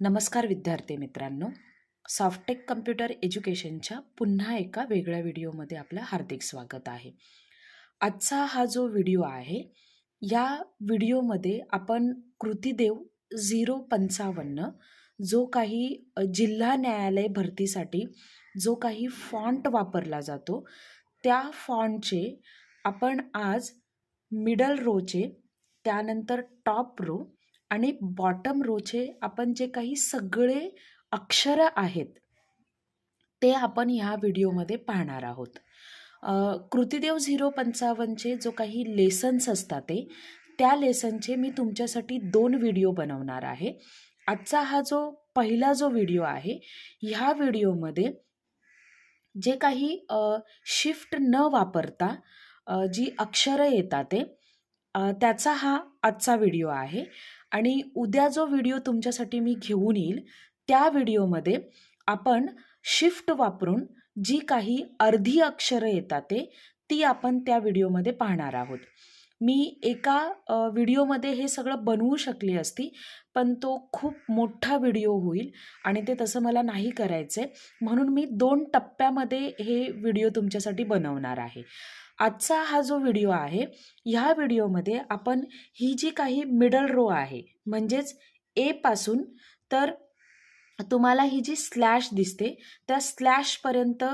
नमस्कार विद्यार्थी मित्रांनो. सॉफ्टेक कम्प्युटर एज्युकेशनच्या पुन्हा एका वेगळ्या व्हिडिओमध्ये आपलं हार्दिक स्वागत आहे. आजचा हा जो व्हिडिओ आहे या व्हिडिओमध्ये आपण कृतीदेव झिरो पंचावन्न जो काही जिल्हा न्यायालय भरतीसाठी जो काही फॉन्ट वापरला जातो त्या फॉन्टचे आपण आज मिडल रोचे त्यानंतर टॉप रो आणि बॉटम रोचे आपण जे काही सगळे अक्षरं आहेत ते आपण ह्या व्हिडिओमध्ये पाहणार आहोत. कृतिदेव कृतीदेव झिरो पंचावन्नचे जो काही लेसन्स असतात ते त्या लेसनचे मी तुमच्यासाठी दोन व्हिडिओ बनवणार आहे. आजचा हा जो पहिला जो व्हिडिओ आहे ह्या व्हिडिओमध्ये जे काही शिफ्ट न वापरता जी अक्षरं येतात ते त्याचा हा आजचा व्हिडिओ आहे. आणि उद्या जो व्हिडिओ तुमच्यासाठी मी घेऊन येईल त्या व्हिडिओमध्ये आपण शिफ्ट वापरून जी काही अर्धी अक्षरं येतात ते ती आपण त्या व्हिडिओमध्ये पाहणार आहोत. मी एका व्हिडिओमध्ये हे सगळं बनवू शकली असती पण तो खूप मोठा व्हिडिओ होईल आणि ते तसं मला नाही करायचं आहे म्हणून मी दोन टप्प्यामध्ये हे व्हिडिओ तुमच्यासाठी बनवणार आहे. आजचा हा जो व्हिडिओ आहे ह्या व्हिडिओमध्ये आपण ही जी काही मिडल रो आहे म्हणजेच एपासून तर तुम्हाला ही जी स्लॅश दिसते त्या स्लॅशपर्यंत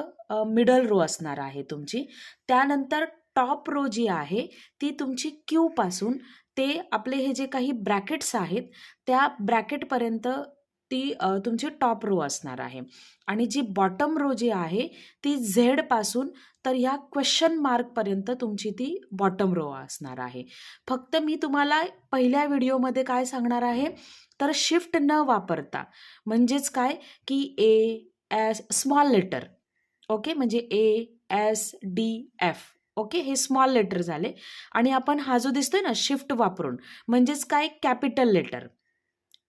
मिडल रो असणार आहे तुमची. त्यानंतर टॉप रो जी आहे ती तुमची क्यूपासून ते आपले हे जे काही ब्रॅकेट्स आहेत त्या ब्रॅकेटपर्यंत ती तुमची टॉप रो असणार आहे. आणि जी बॉटम रो जी आहे ती झेडपासून तर ह्या क्वेश्चन मार्कपर्यंत तुमची ती बॉटम रो असणार आहे. फक्त मी तुम्हाला पहिल्या व्हिडिओमध्ये काय सांगणार आहे? तर शिफ्ट न वापरता म्हणजेच काय? की A S small letter okay? म्हणजे A S D F okay? हे स्मॉल लेटर झाले. आणि आपण हा जो दिसतोय ना शिफ्ट वापरून म्हणजेच काय? Capital letter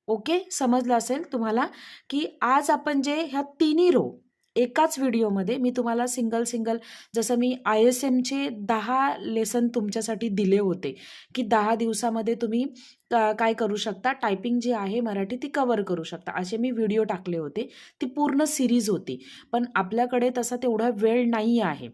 okay? समजलं असेल तुम्हाला की आज आपण जे ह्या तिन्ही रो एकाच व्हिडिओमध्ये मी तुम्हाला सिंगल सिंगल जसं मी आय एस एमचे दहा लेसन तुमच्यासाठी दिले होते की दहा दिवसामध्ये तुम्ही का- काय करू शकता? टायपिंग जी आहे मराठी ती कवर करू शकता. असे मी व्हिडिओ टाकले होते. ती पूर्ण सिरीज होती. पण आपल्याकडे तसा तेवढा वेळ नाही आहे.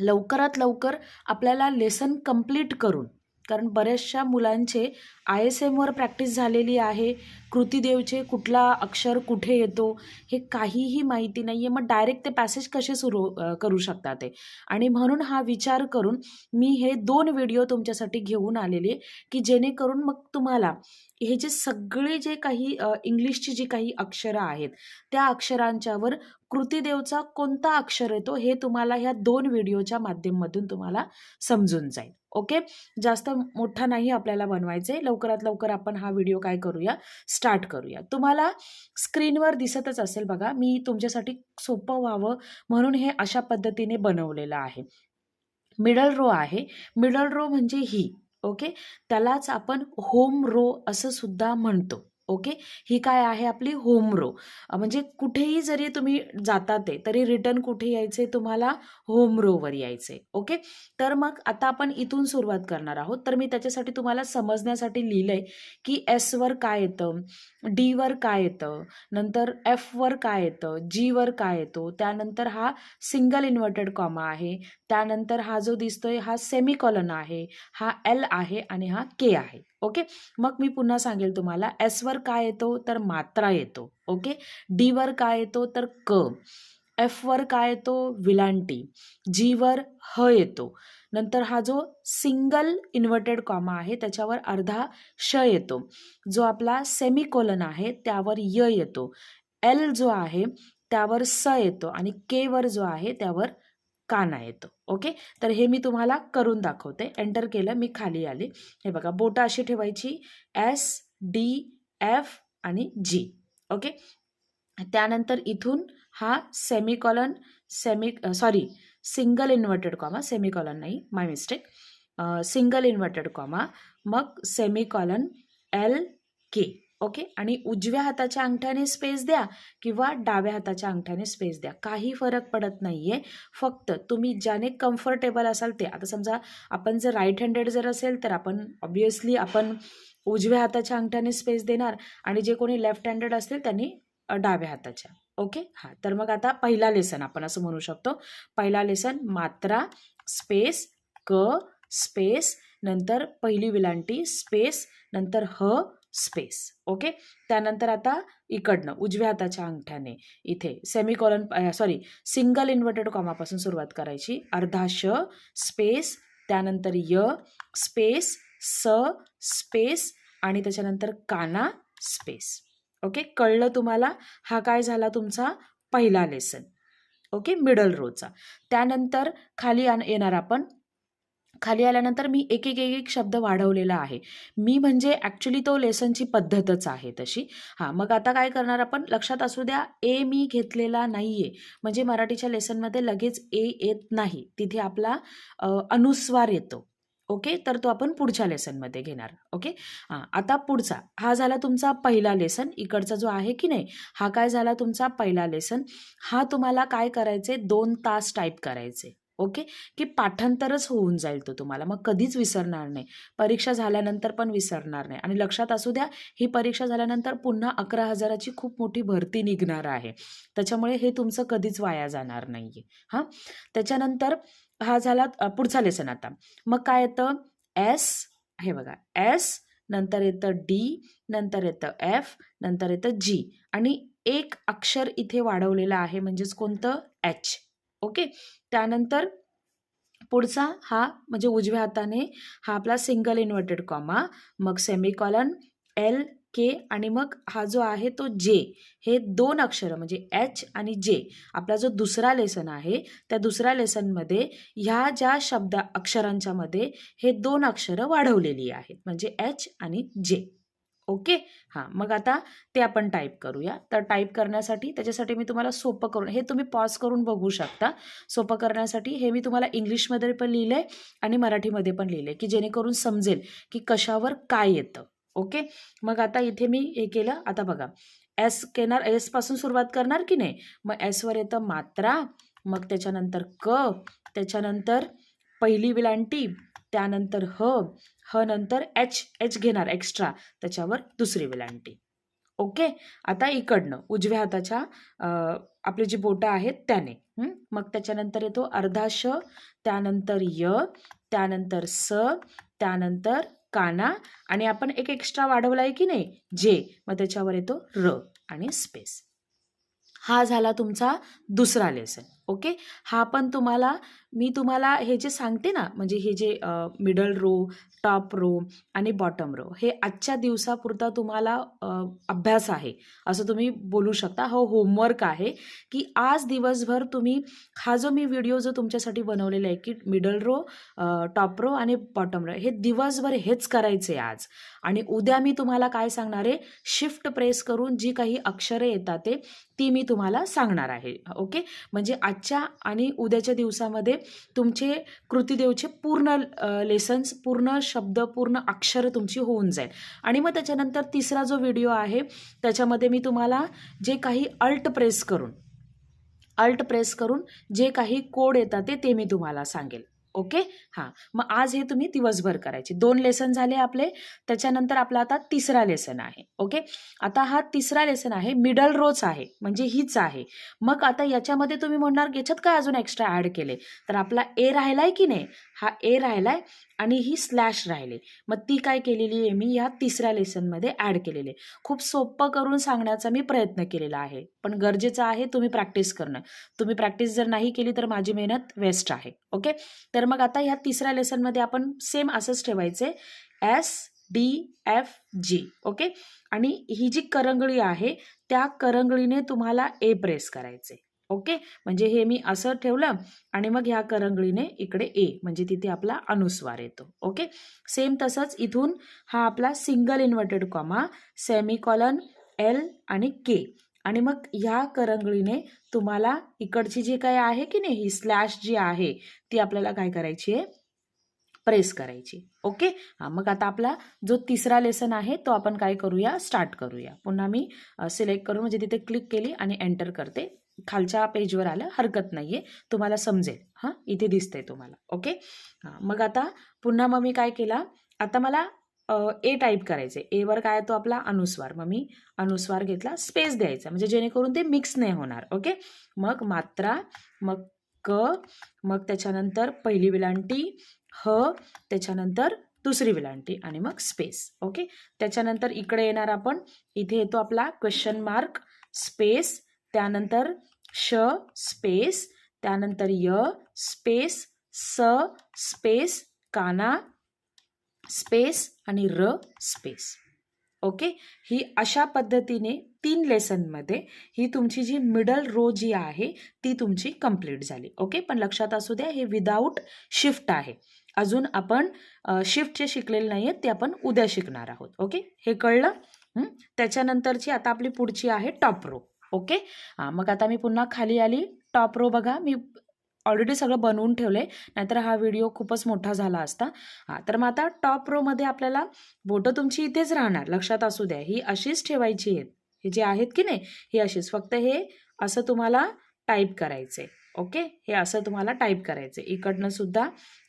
लवकरात लवकर आपल्याला लेसन कंप्लीट करून कारण बऱ्याचशा मुलांचे आय एस एमवर प्रॅक्टिस झालेली आहे. कृतीदेवचे कुठला अक्षर कुठे येतो हे काहीही माहिती नाही आहे मग डायरेक्ट ते पॅसेज कसे सुरू करू शकतात ते? आणि म्हणून हा विचार करून मी हे दोन व्हिडिओ तुमच्यासाठी घेऊन आलेले की जेणेकरून मग तुम्हाला हे जे सगळे जे काही इंग्लिशची जी काही अक्षरं आहेत त्या अक्षरांच्यावर कृतीदेवचा कोणता अक्षर येतो हे तुम्हाला ह्या दोन व्हिडिओच्या माध्यमातून तुम्हाला समजून जाईल. ओके जास्त मोठा नाही आपल्याला बनवायचं आहे लवकरात लवकर आपण हा व्हिडिओ काय करूया? स्टार्ट स्टार्ट करूया. तुम्हाला स्क्रीनवर दिसतच असेल बघा मी तुमच्यासाठी सोपं व्हावं म्हणून हे अशा पद्धतीने बनवलेलं आहे. मिडल रो आहे. मिडल रो म्हणजे ही ओके त्यालाच आपण होम रो असं सुद्धा म्हणतो. ओके? ही काय आहे आपली होम रो. म्हणजे कुठेही जरी तुम्ही जाता ते तरी रिटर्न कुठे यायचे? तुम्हाला होम रोवर यायचे. ओके? तर मग आता आपण इथून सुरुवात करणार आहोत. तर मी त्याच्यासाठी तुम्हाला समजण्यासाठी लिहिलंय की एसवर काय येतं डीवर काय येतं नंतर एफवर काय येतं जीवर काय येतो त्यानंतर हा सिंगल इन्व्हर्टेड कॉमा आहे त्यानंतर हा जो दिसतोय हा सेमिकॉलन आहे हा एल आहे आणि हा के आहे. ओके? मग मी पुन्हा सांगेल तुम्हाला एसवर काय येतो तर मात्रा येतो ओके? डीवर काय येतो तर क. एफवर काय येतो? विलांटी. जीवर ह येतो. नंतर हा जो सिंगल इन्व्हर्टेड कॉमा आहे त्याच्यावर अर्धा श येतो. जो आपला सेमिकोलन आहे त्यावर य येतो. एल जो आहे त्यावर स येतो आणि के वर जो आहे त्यावर काना येतो. ओके? तर हे मी तुम्हाला करून दाखवते. एंटर केलं मी खाली आले. हे बघा बोटं अशी ठेवायची. एस डी एफ आणि जी ओके? त्यानंतर इथून हा semicolon semi sorry single inverted comma semicolon नाही my mistake single inverted comma मग सेमिकॉलन एल के ओके? आणि उजव्या हाताच्या अंगठ्याने स्पेस द्या किंवा डाव्या हाताच्या अंगठ्याने स्पेस द्या. काही फरक पडत नाही आहे फक्त तुम्ही ज्याने कम्फर्टेबल असाल ते. आता समजा आपण जर राईट हँडेड जर असेल तर आपण ऑब्वियसली आपण उजव्या हाताच्या अंगठ्याने स्पेस देणार आणि जे कोणी लेफ्ट हँडेड असतील त्यांनी डाव्या हाताच्या. ओके? हां. तर मग आता पहिला लेसन आपण असं म्हणू शकतो. पहिला लेसन मात्रा स्पेस क स्पेस नंतर पहिली विलांटी स्पेस नंतर ह स्पेस ओके त्यानंतर आता इकडनं उजव्या हाताच्या अंगठ्याने इथे सेमिकॉलन सॉरी सिंगल इन्व्हर्टेड कॉमापासून सुरुवात करायची. अर्धा श स्पेस त्यानंतर य स्पेस स स्पेस आणि त्याच्यानंतर काना स्पेस ओके कळलं तुम्हाला? हा काय झाला तुमचा? पहिला लेसन ओके मिडल रोचा त्यानंतर खाली आण येणार आपण खाली आल्यानंतर मी एक एक एक एक शब्द वाढवलेला आहे. मी म्हणजे ॲक्च्युली तो लेसनची पद्धतच आहे तशी. हां मग आता काय करणार आपण? लक्षात असू द्या ए मी घेतलेला नाही आहे म्हणजे मराठीच्या लेसनमध्ये लगेच ए येत नाही. तिथे आपला अनुस्वार येतो. ओके? तर तो आपण पुढच्या लेसनमध्ये घेणार. ओके? हां आता पुढचा. हा झाला तुमचा पहिला लेसन इकडचा जो आहे की नाही हा काय झाला तुमचा पहिला लेसन हा तुम्हाला काय करायचे? दोन तास टाईप करायचे. ओके? की पाठांतरच होऊन जाईल तो तुम्हाला. मग कधीच विसरणार नाही. परीक्षा झाल्यानंतर पण विसरणार नाही. आणि लक्षात असू द्या ही परीक्षा झाल्यानंतर पुन्हा अकरा हजाराची खूप मोठी भरती निघणार आहे. त्याच्यामुळे हे तुमचं कधीच वाया जाणार नाही आहे हां? त्याच्यानंतर हा झाला पुढचा लेसन आता. मग काय येतं? एस हे बघा. एस नंतर येतं डी नंतर येतं एफ नंतर येतं जी आणि एक अक्षर इथे वाढवलेलं आहे म्हणजेच कोणतं? H okay? त्यानंतर पुढचा हा म्हणजे उजव्या हाताने हा आपला सिंगल इन्व्हर्टेड कॉमा मग सेमिकॉलन एल के आणि मग हा जो आहे तो जे हे दोन अक्षरं म्हणजे एच आणि जे आपला जो दुसरा लेसन आहे त्या दुसऱ्या लेसनमध्ये ह्या ज्या शब्द अक्षरांच्यामध्ये हे दोन अक्षरं वाढवलेली आहेत. म्हणजे एच आणि जे ओके? हां मग आता ते आपण टाईप करूया. तर टाईप करण्यासाठी त्याच्यासाठी मी तुम्हाला सोपं करून हे तुम्ही पॉज करून बघू शकता. सोपं करण्यासाठी हे मी तुम्हाला इंग्लिशमध्ये पण लिहिलं आहे आणि मराठीमध्ये पण लिहिलं आहे की जेणेकरून समजेल की कशावर काय येतं. ओके? मग आता इथे मी हे केलं. आता बघा. एस केणार एसपासून सुरुवात करणार की नाही? मग एसवर येतं मात्रा मग त्याच्यानंतर क त्याच्यानंतर पहिली विलांटी त्यानंतर ह ह नंतर एच एच घेणार एक्स्ट्रा त्याच्यावर दुसरी वेलांटी. ओके? आता इकडनं उजव्या हाताच्या आपली जी बोटं आहेत त्याने. मग त्याच्यानंतर येतो अर्धा श त्यानंतर य त्यानंतर स त्यानंतर काना आणि आपण एक एक्स्ट्रा वाढवला आहे की नाही? जे मग त्याच्यावर येतो र आणि स्पेस हा झाला तुमचा दुसरा लेसन ओके? हा पण तुम्हाला मी तुम्हाला हे जे सांगते ना म्हणजे हे जे मिडल रो टॉप रो आणि बॉटम रो हे आजच्या दिवसापुरता तुम्हाला अभ्यास आहे. असं तुम्ही बोलू शकता. हो होमवर्क आहे की आज दिवसभर तुम्ही हा जो मी व्हिडिओ जो तुमच्यासाठी बनवलेला आहे की मिडल रो टॉप रो आणि बॉटम रो हे दिवसभर हेच करायचे आज. आणि उद्या मी तुम्हाला काय सांगणार आहे? शिफ्ट प्रेस करून जी काही अक्षरे येतात ते ती मी तुम्हाला सांगणार आहे. ओके? म्हणजे आजच्या आणि उद्याच्या दिवसामध्ये तुमचे कृतीदेवचे पूर्ण लेसन्स पूर्ण शब्द पूर्ण अक्षर तुमची होऊन जाईल. आणि मग त्याच्यानंतर तिसरा जो व्हिडिओ आहे त्याच्यामध्ये मी तुम्हाला जे काही अल्ट प्रेस करून अल्ट प्रेस करून जे काही कोड येतात ते ते मी तुम्हाला सांगेल. ओके हां. मग आज हे तुम्ही दिवसभर करायचे. दोन लेसन झाले आपले. त्याच्यानंतर आपला आता तिसरा लेसन आहे. ओके आता हा तिसरा लेसन आहे. मिडल रोच आहे. म्हणजे हीच आहे. मग आता याच्यामध्ये तुम्ही म्हणणार की याच्यात काय अजून एक्स्ट्रा ॲड केले? तर आपला ए राहिलाय की नाही? हा ए राहिलाय आणि ही स्लॅश राहिली. मग ती काय केलेली आहे? मी या तिसऱ्या लेसनमध्ये ॲड केलेली आहे. खूप सोपं करून सांगण्याचा मी प्रयत्न केलेला आहे. पण गरजेचं आहे तुम्ही प्रॅक्टिस करणं. तुम्ही प्रॅक्टिस जर नाही केली तर माझी मेहनत वेस्ट आहे. ओके तर मग आता ह्या तिसऱ्या लेसनमध्ये आपण सेम असंच ठेवायचे. S D F G okay आणि ही जी करंगळी आहे त्या करंगळीने तुम्हाला ए प्रेस करायचे. ओके म्हणजे हे मी असं ठेवलं आणि मग ह्या करंगळीने इकडे ए म्हणजे तिथे आपला अनुस्वार येतो. ओके सेम तसंच इथून हा आपला single inverted comma semicolon L आणि के आणि मग ह्या करंगळीने तुम्हाला इकडची जी काय आहे की नाही ही स्लॅश जी आहे ती आपल्याला काय करायची आहे? प्रेस करायची. ओके हां मग आता आपला जो तिसरा लेसन आहे तो आपण काय करूया? स्टार्ट करूया. पुन्हा मी सिलेक्ट करून म्हणजे तिथे क्लिक केली आणि एंटर करते. खालच्या पेजवर आलं हरकत नाही आहे तुम्हाला समजेल. हां इथे दिसतंय तुम्हाला. ओके हां मग आता पुन्हा मग मी काय केला? आता मला ए टाईप करायचे. एवर काय तो आपला? अनुस्वार. मग मी अनुस्वार घेतला. स्पेस द्यायचा. म्हणजे जेणेकरून ते मिक्स नाही होणार. ओके मग मात्रा मग क मग त्याच्यानंतर पहिली विलांटी ह त्याच्यानंतर दुसरी विलांटी आणि मग स्पेस ओके त्याच्यानंतर इकडे येणार आपण. इथे येतो आपला क्वेश्चन मार्क स्पेस त्यानंतर श स्पेस त्यानंतर य स्पेस स स्पेस काना स्पेस आणि र स्पेस. ओके? ही अशा पद्धतीने तीन लेसनमध्ये ही तुमची जी मिडल रो जी आहे ती तुमची कंप्लीट झाली. ओके? पण लक्षात असू द्या हे विदाऊट शिफ्ट आहे. अजून आपण शिफ्टचे शिकलेले नाही आहेत ते आपण उद्या शिकणार आहोत. ओके? हे कळलं? त्याच्यानंतरची आता आपली पुढची आहे टॉप रो. ओके? हां मग आता मी पुन्हा खाली आली. टॉप रो बघा. मी ऑलरेडी सगळं बनवून ठेवलं आहे नाहीतर हा व्हिडिओ खूपच मोठा झाला असता. हां तर मग आता टॉप रोमध्ये आपल्याला बोटं तुमची इथेच राहणार. लक्षात असू द्या ही अशीच ठेवायची आहेत. हे जे आहेत की नाही ही अशीच. फक्त हे असं तुम्हाला टाईप करायचं आहे ओके हे असं तुम्हाला टाईप करायचं आहे इकडनं सुद्धा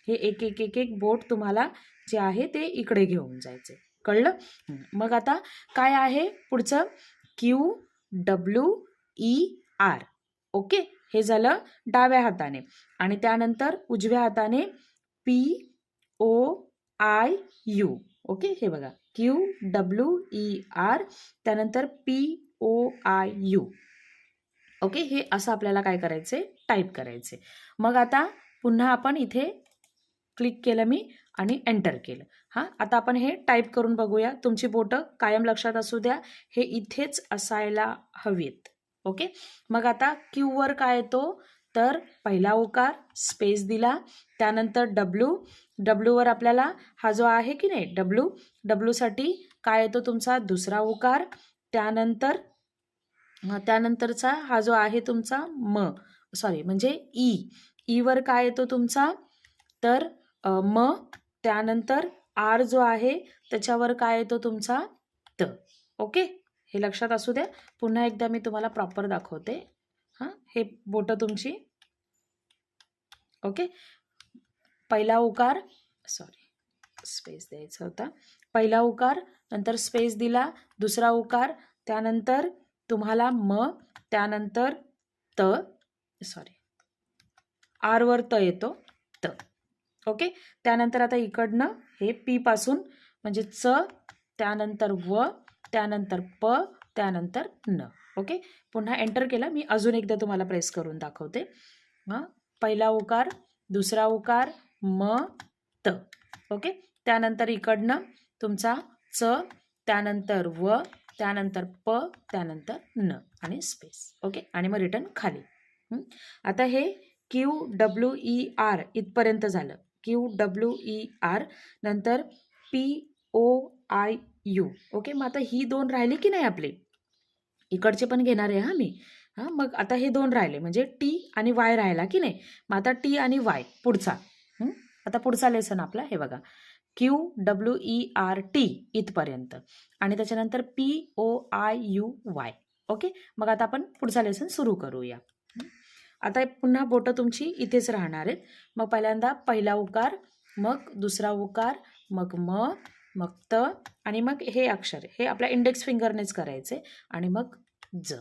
हे एक एक एक एक बोट तुम्हाला जे आहे ते इकडे घेऊन जायचे कळलं? मग आता काय आहे पुढचं? Q W E R okay हे झालं डाव्या हाताने. आणि त्यानंतर उजव्या हाताने P O I U. Okay? हे बघा. Q W E R. त्यानंतर P O I U. Okay? हे असं आपल्याला काय करायचे टाईप करायचे मग आता पुन्हा आपण इथे क्लिक केलं मी आणि एंटर केलं. हां? आता आपण हे टाईप करून बघूया. तुमची बोटं कायम लक्षात असू द्या. हे इथेच असायला हवीत. ओके? मग आता क्यूवर काय येतो? तर पहिला ओकार स्पेस दिला. त्यानंतर डब्ल्यू डब्ल्यूवर आपल्याला हा जो आहे की नाही डब्ल्यू डब्ल्यूसाठी काय येतो तुमचा? दुसरा ओकार. त्यानंतर त्यानंतरचा हा जो आहे तुमचा म सॉरी म्हणजे e. e ई ईवर काय येतो तुमचा? तर म त्यानंतर आर जो आहे त्याच्यावर काय येतो तुमचा? त. ओके? हे लक्षात असू द्या पुन्हा एकदा मी तुम्हाला प्रॉपर दाखवते. हां हे बोटं तुमची. ओके? पहिला उकार सॉरी स्पेस द्यायचा होता. पहिला उकार नंतर स्पेस दिला. दुसरा उकार त्यानंतर तुम्हाला म त्यानंतर त सॉरी आरवर त येतो त. ओके? त्यानंतर आता इकडनं हे पी पासून म्हणजे च त्यानंतर व त्यानंतर प त्यानंतर न. ओके? पुन्हा एंटर केला. मी अजून एकदा तुम्हाला प्रेस करून दाखवते. मग पहिला उकार दुसरा उकार म त. ओके? त्यानंतर इकडनं तुमचा च त्यानंतर व त्यानंतर प त्यानंतर न आणि स्पेस ओके? आणि मग रिटर्न खाली. आता हे क्यू डब्ल्यू ई आर इथपर्यंत झालं. क्यू डब्ल्यू ई आर नंतर P O I U. Okay मग आता ही दोन राहिली की नाही आपली? इकडचे पण घेणार आहे हां मी. हां मग आता हे दोन राहिले म्हणजे टी आणि वाय राहिला की नाही? मग आता टी आणि वाय पुढचा. आता पुढचा लेसन आपला हे बघा. Q W E R T इथपर्यंत. आणि त्याच्यानंतर P O I U Y okay मग आता आपण पुढचा लेसन सुरू करूया. आता पुन्हा बोटं तुमची इथेच राहणार आहेत. मग पहिल्यांदा पहिला उकार मग दुसरा उकार मग म मग त आणि मग हे अक्षर हे आपल्या इंडेक्स फिंगरनेच करायचे आणि मग ज.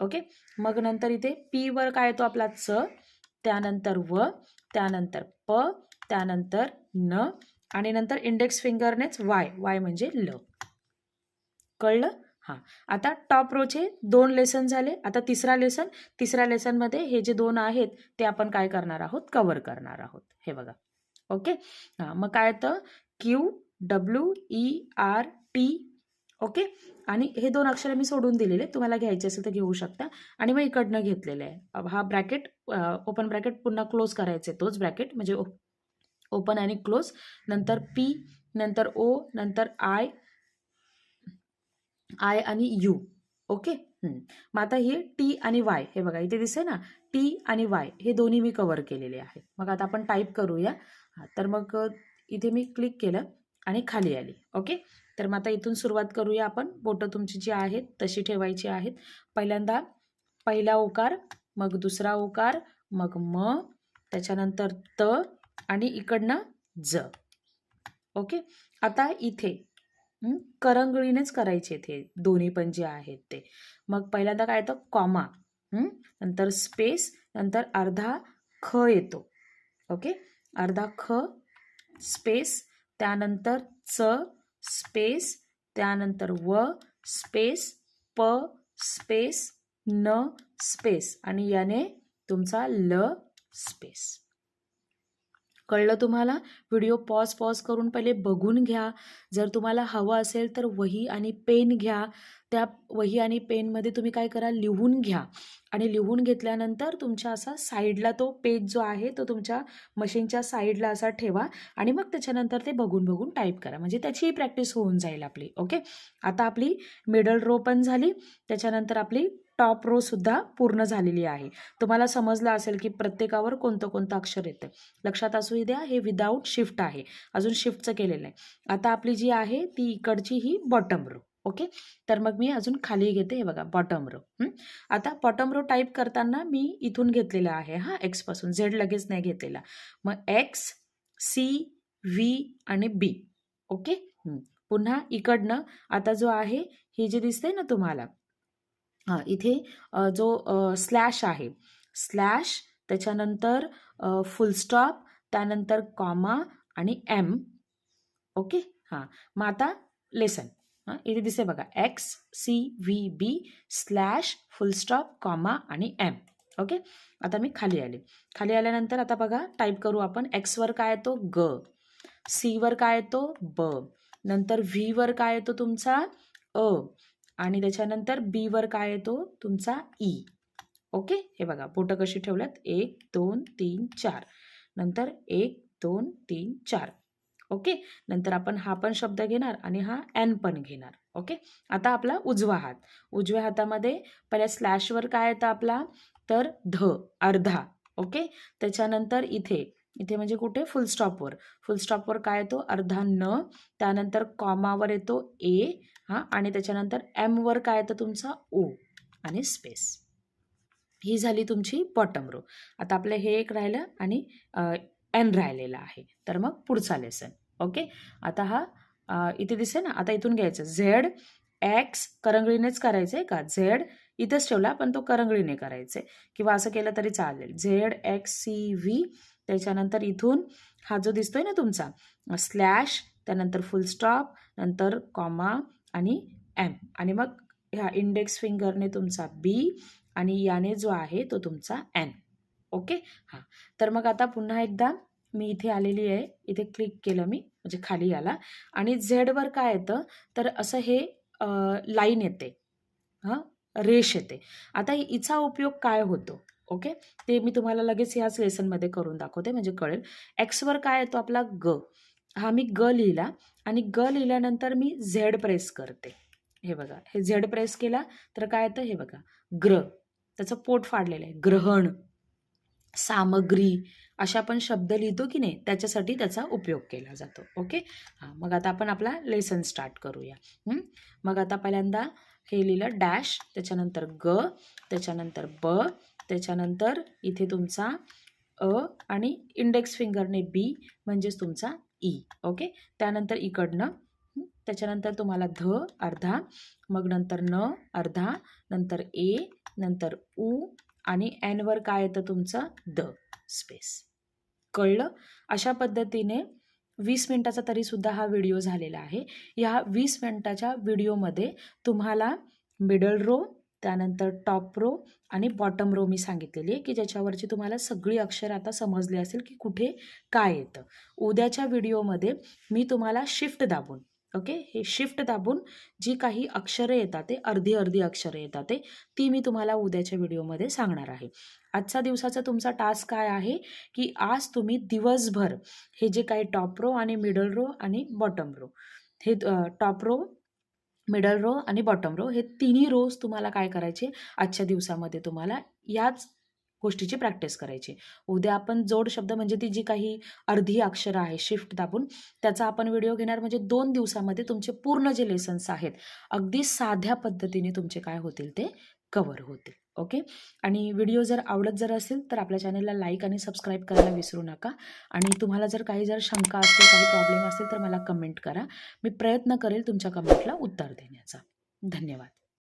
ओके मग नंतर इथे पी वर काय येतो आपला च त्यानंतर व त्यानंतर प त्यानंतर न आणि नंतर इंडेक्स फिंगरनेच वाय वाय म्हणजे ल. कळलं? हां. आता टॉप रोचे दोन लेसन झाले. आता तिसरा लेसन तिसऱ्या लेसनमध्ये हे जे दोन आहेत ते आपण काय करणार आहोत? कवर करणार आहोत. हे बघा. ओके हां. मग काय येतं? Q W E R T okay आणि हे दोन अक्षरं मी सोडून दिलेले. तुम्हाला घ्यायचे असेल तर घेऊ शकता. आणि मग इकडनं घेतलेलं आहे. हा ब्रॅकेट ओपन ब्रॅकेट पुन्हा क्लोज करायचे तोच ब्रॅकेट म्हणजे ओपन आणि क्लोज नंतर पी नंतर ओ नंतर आय आय आणि यू ओके मग आता हे टी आणि वाय हे बघा इथे दिसे ना? टी आणि वाय हे दोन्ही मी कवर केलेले आहे मग आता आपण टाईप करूया. हां तर मग इथे मी क्लिक केलं. आणि खाली आली. ओके? तर मग आता इथून सुरुवात करूया आपण. बोटं तुमची जी आहेत तशी ठेवायची आहेत. पहिल्यांदा पहिला ओकार मग दुसरा ओकार मग म त्याच्यानंतर त आणि इकडनं ज. ओके? आता इथे करंगळीनेच करायचे ते. दोन्ही पण जे आहेत ते. मग पहिल्यांदा काय येतं? कॉमा. नंतर स्पेस नंतर अर्धा ख येतो. ओके? अर्धा ख स्पेस त्यानंतर च स्पेस त्यानंतर व स्पेस प स्पेस न स्पेस. आणि याने तुमचा ल स्पेस. कळलं तुम्हाला? व्हिडिओ पॉज पॉज करून पहिले बघून घ्या. जर तुम्हाला हवं असेल तर वही आणि पेन घ्या. त्या वही आणि पेनमध्ये तुम्ही काय करा? लिहून घ्या. आणि लिहून घेतल्यानंतर तुमच्या असा साईडला तो पेज जो आहे तो तुमच्या मशीनच्या साईडला असा ठेवा आणि मग त्याच्यानंतर ते बघून बघून टाईप करा. म्हणजे त्याचीही प्रॅक्टिस होऊन जाईल आपली. ओके? आता आपली मिडल रो पण झाली. त्याच्यानंतर आपली टॉप रो सुद्धा पूर्ण झालेली आहे. तुम्हाला समजलं असेल की प्रत्येकावर कोणतं कोणतं अक्षर येतं. लक्षात असू द्या हे विदाऊट शिफ्ट आहे. अजून शिफ्टचं केलेलं आहे आता आपली जी आहे ती इकडची ही बॉटम रो ओके? तर मग मी अजून खाली घेते हे बघा बॉटम रो आता बॉटम रो टाईप करताना मी इथून घेतलेला आहे हा एक्सपासून झेड लगेच नाही घेतलेला. मग एक्स सी व्ही आणि बी ओके? पुन्हा इकडनं आता जो आहे ही जी दिसते ना तुम्हाला इथे जो स्लॅश आहे. स्लॅश त्याच्यानंतर फुलस्टॉप त्यानंतर कॉमा आणि एम. ओके? हां. मग आता लेसन. हां इथे दिसे बघा. X C V B slash full stop comma आणि एम. ओके? आता मी खाली आले. खाली आल्यानंतर आता बघा टाईप करू आपण. एक्सवर काय येतो? ग. सीवर काय येतो? ब. नंतर व्हीवर काय येतो तुमचा? अ. आणि त्याच्यानंतर बीवर काय येतो? तुमचा e. ई ओके हे बघा बोटं कशी ठेवल्यात? एक दोन तीन चार. नंतर एक दोन तीन चार. ओके नंतर आपण हा पण शब्द घेणार आणि हा एन पण घेणार. ओके आता आपला उजवा हात. उजव्या हातामध्ये पहिल्या स्लॅशवर काय येतं आपला? तर ध अर्धा. ओके त्याच्यानंतर इथे इथे म्हणजे कुठे? फुल स्टॉपवर फुल स्टॉपवर काय येतो? अर्धा न त्यानंतर कॉमावर येतो ए हां आणि त्याच्यानंतर एमवर काय येतं तुमचा? ओ आणि स्पेस ही झाली तुमची बॉटम रो आता आपलं हे एक राहिलं आणि एन राहिलेलं आहे. तर मग पुढचा लेसन ओके आता हा इथे दिसे ना? आता इथून घ्यायचं. झेड एक्स करंगळीनेच करायचं आहे का? झेड इथेच ठेवला पण तो करंगळीने करायचं आहे किंवा असं केलं तरी चालेल. झेड एक्स सी व्ही त्याच्यानंतर इथून हा जो दिसतोय ना तुमचा स्लॅश त्यानंतर फुल स्टॉप नंतर कॉमा आणि एम आणि मग ह्या इंडेक्स फिंगरने तुमचा बी आणि याने जो आहे तो तुमचा एन ओके हां. तर मग आता पुन्हा एकदा मी इथे आलेली आहे. इथे क्लिक केलं मी म्हणजे खाली आला. आणि झेडवर काय येतं? तर असं हे लाईन येते. हां? रेष येते. आता हिचा उपयोग काय होतो? ओके? ते मी तुम्हाला लगेच ह्याच लेसनमध्ये करून दाखवते म्हणजे कळेल. एक्सवर काय येतो आपला ग? हा मी ग लिहिला आणि ग लिहिल्यानंतर मी झेड प्रेस करते. हे बघा हे झेड प्रेस केला तर काय येतं? हे बघा ग्र. त्याचं पोट फाडलेलं आहे. ग्रहण सामग्री अशा आपण शब्द लिहितो की नाही त्याच्यासाठी त्याचा उपयोग केला जातो. ओके? हां मग आता आपण आपला लेसन स्टार्ट करूया. मग आता पहिल्यांदा हे लिहिलं डॅश त्याच्यानंतर ग त्याच्यानंतर ब त्याच्यानंतर इथे तुमचा अ आणि इंडेक्स फिंगरने बी म्हणजेच तुमचा e, ई ओके त्यानंतर इकडनं त्याच्यानंतर तुम्हाला ध अर्धा मग नंतर न अर्धा नंतर ए नंतर उ आणि एनवर काय येतं तुमचं? द स्पेस कळलं? अशा पद्धतीने वीस मिनटाचा तरीसुद्धा हा व्हिडिओ झालेला आहे. या वीस मिनटाच्या व्हिडिओमध्ये तुम्हाला मिडल रो त्यानंतर टॉप रो आणि बॉटम रो मी सांगितलेली आहे की ज्याच्यावरची तुम्हाला सगळी अक्षर आता समजली असेल की कुठे काय येतं. उद्याच्या व्हिडिओमध्ये मी तुम्हाला शिफ्ट दाबून ओके हे शिफ्ट दाबून जी काही अक्षरं येतात ते अर्धी अर्धी अक्षरं येतात ते ती मी तुम्हाला उद्याच्या व्हिडिओमध्ये सांगणार आहे. आजचा दिवसाचा तुमचा टास्क काय आहे की आज तुम्ही दिवसभर हे जे काही टॉप रो आणि मिडल रो आणि बॉटम रो हे टॉप रो मिडल रो आणि बॉटम रो हे तिन्ही रोज तुम्हाला काय करायचे? आजच्या दिवसामध्ये तुम्हाला याच गोष्टीची प्रॅक्टिस करायची. उद्या आपण जोड शब्द म्हणजे ती जी काही अर्धी अक्षरं आहे शिफ्ट दाबून त्याचा आपण व्हिडिओ घेणार म्हणजे दोन दिवसामध्ये तुमचे पूर्ण जे लेसन्स आहेत अगदी साध्या पद्धतीने तुमचे काय होतील ते कवर होतील ओके? आणि व्हिडिओ जर आवडत जर असेल तर आपल्या चॅनलला लाईक आणि सबस्क्राईब करायला विसरू नका. आणि तुम्हाला जर काही जर शंका असतील काही प्रॉब्लेम असेल तर मला कमेंट करा. मी प्रयत्न करेल तुमच्या कमेंटला उत्तर देण्याचा. धन्यवाद.